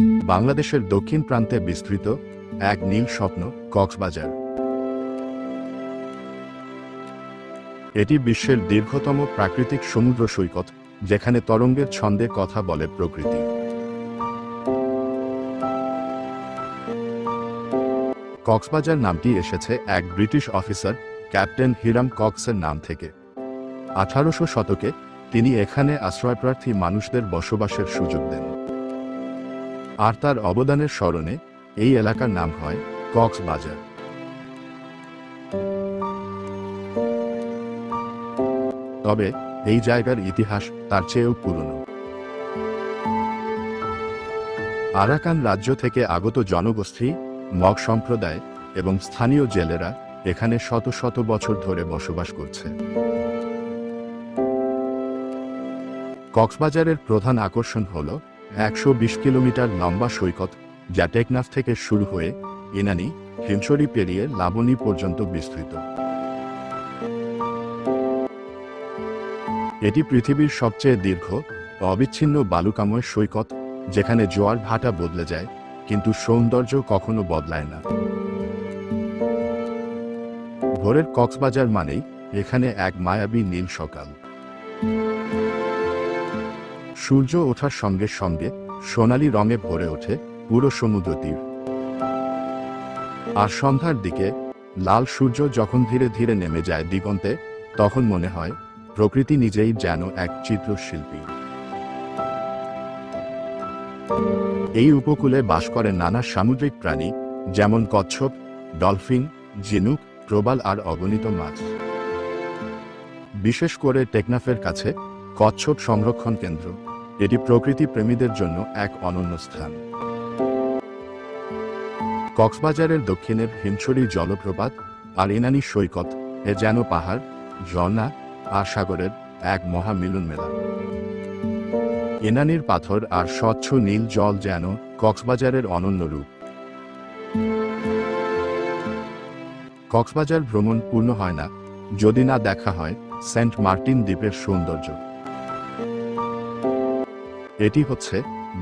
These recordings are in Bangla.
বাংলাদেশের দক্ষিণ প্রান্তে বিস্তৃত এক নীল স্বপ্ন, কক্সবাজার। এটি বিশ্বের দীর্ঘতম প্রাকৃতিক সমুদ্র সৈকত, যেখানে তরঙ্গের ছন্দে কথা বলে প্রকৃতি। কক্সবাজার নামটি এসেছে এক ব্রিটিশ অফিসার, ক্যাপ্টেন হিরাম কক্সের নাম থেকে। আঠারোশো শতকে তিনি এখানে আশ্রয়প্রার্থী মানুষদের বসবাসের সুযোগ দেন। আর তার অবদানের স্মরণে এই এলাকার নাম হয় কক্সবাজার। তবে এই জায়গার ইতিহাস তার চেয়েও পুরনো। আরাকান রাজ্য থেকে আগত জনগোষ্ঠী, মগ সম্প্রদায় এবং স্থানীয় জেলেরা এখানে শত শত বছর ধরে বসবাস করছে। কক্সবাজারের প্রধান আকর্ষণ হল একশো বিশ কিলোমিটার লম্বা সৈকত, যা টেকনাফ থেকে শুরু হয়ে ইনানি হিমছড়ি পেরিয়ে লাবণী পর্যন্ত বিস্তৃত। এটি পৃথিবীর সবচেয়ে দীর্ঘ অবিচ্ছিন্ন বালুকাময় সৈকত, যেখানে জোয়ার ভাটা বদলে যায়, কিন্তু সৌন্দর্য কখনো বদলায় না। ভোরের কক্সবাজার মানেই এখানে এক মায়াবী নীল সকাল। সূর্য ওঠার সঙ্গে সঙ্গে সোনালি রঙে ভরে ওঠে পুরো সমুদ্র তীর। আর সন্ধ্যার দিকে লাল সূর্য যখন ধীরে ধীরে নেমে যায় দিগন্তে, তখন মনে হয় প্রকৃতি নিজেই যেন এক চিত্রশিল্পী। এই উপকূলে বাস করে নানা সামুদ্রিক প্রাণী, যেমন কচ্ছপ, ডলফিন, ঝিনুক, প্রবাল আর অগণিত মাছ। বিশেষ করে টেকনাফের কাছে কচ্ছপ সংরক্ষণ কেন্দ্র। এটি প্রকৃতি প্রেমীদের জন্য এক অনন্য স্থান। কক্সবাজারের দক্ষিণের হিমছড়ি জলপ্রপাত আর ইনানি সৈকত এ যেন পাহাড়, ঝর্ণা আর সাগরের এক মহামিলন মেলা। এনানির পাথর আর স্বচ্ছ নীল জল যেন কক্সবাজারের অনন্য রূপ। কক্সবাজার ভ্রমণ পূর্ণ হয় না, যদি না দেখা হয় সেন্ট মার্টিন দ্বীপের সৌন্দর্য। এটি হচ্ছে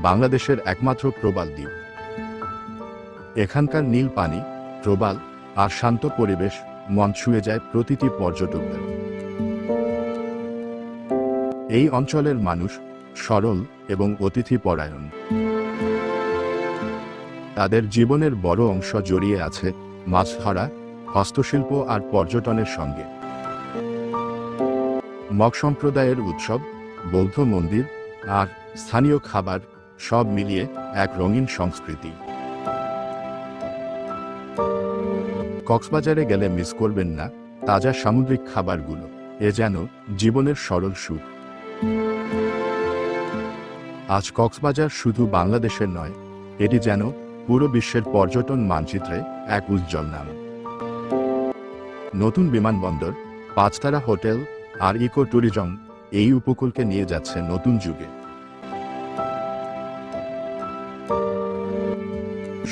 বাংলাদেশের একমাত্র প্রবাল দ্বীপ। এখানকার নীল পানি, প্রবাল আর শান্ত পরিবেশ মন ছুঁয়ে যায় প্রতিটি পর্যটকদের। এই অঞ্চলের মানুষ সরল এবং অতিথি পরায়ণ তাদের জীবনের বড় অংশ জড়িয়ে আছে মাছ ধরা হস্তশিল্প আর পর্যটনের সঙ্গে। মগ সম্প্রদায়ের উৎসব, বৌদ্ধ মন্দির আর স্থানীয় খাবার সব মিলিয়ে এক রঙিন সংস্কৃতি। কক্সবাজারে গেলে মিস করবেন না তাজা সামুদ্রিক খাবারগুলো, এ যেন জীবনের সরল সুখ। আজ কক্সবাজার শুধু বাংলাদেশের নয়, এটি যেন পুরো বিশ্বের পর্যটন মানচিত্রে এক উজ্জ্বল নাম। নতুন বিমানবন্দর, পাঁচতারা হোটেল আর ইকো ট্যুরিজম এই উপকূলকে নিয়ে যাচ্ছে নতুন যুগে।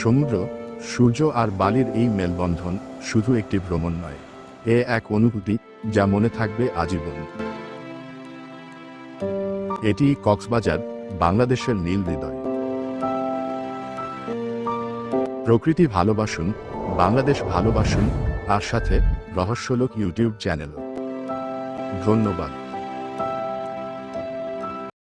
সমুদ্র, সূর্য আর বালির এই মেলবন্ধন শুধু একটি ভ্রমণ নয়, এ এক অনুভূতি যা মনে থাকবে আজীবন। এটি কক্সবাজার, বাংলাদেশের নীল হৃদয়। প্রকৃতি ভালোবাসুন, বাংলাদেশ ভালোবাসুন আর সাথে রহস্যলোক ইউটিউব চ্যানেল ধন্যবাদ।